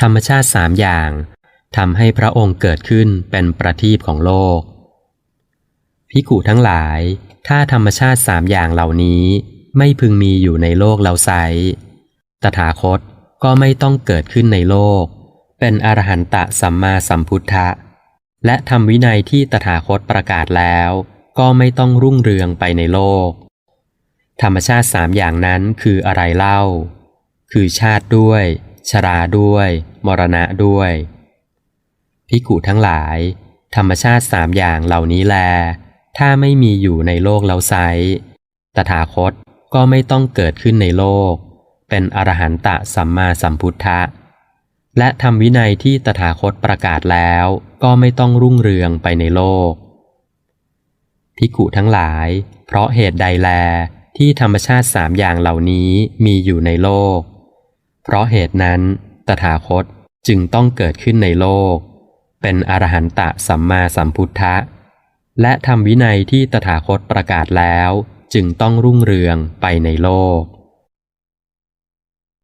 ธรรมชาติสามอย่างทำให้พระองค์เกิดขึ้นเป็นประทีปของโลก พิกุทั้งหลาย ถ้าธรรมชาติสามอย่างเหล่านี้ไม่พึงมีอยู่ในโลกแล้วไซตถาคตก็ไม่ต้องเกิดขึ้นในโลก เป็นอรหันตะสัมมาสัมพุทธะ และทำวินัยที่ตถาคตประกาศแล้ว ก็ไม่ต้องรุ่งเรืองไปในโลก ธรรมชาติสามอย่างนั้นคืออะไรเล่า คือชาติด้วย ชราด้วย มรณะด้วยพิกุทั้งหลาย ธรรมชาติสามอย่างเหล่านี้แล ถ้าไม่มีอยู่ในโลกแล้วไซตถาคตก็ไม่ต้องเกิดขึ้นในโลก เป็นอรหันตะสัมมาสัมพุทธะ และทำวินัยที่ตถาคตประกาศแล้วก็ไม่ต้องรุ่งเรืองไปในโลกพิกุทั้งหลาย เพราะเหตุใดแลที่ธรรมชาติสามอย่างเหล่านี้มีอยู่ในโลก เพราะเหตุนั้น ตถาคตจึงต้องเกิดขึ้นในโลก เป็นอรหันตะสัมมาสัมพุทธะ และทำวินัยที่ตถาคตประกาศแล้ว จึงต้องรุ่งเรืองไปในโลก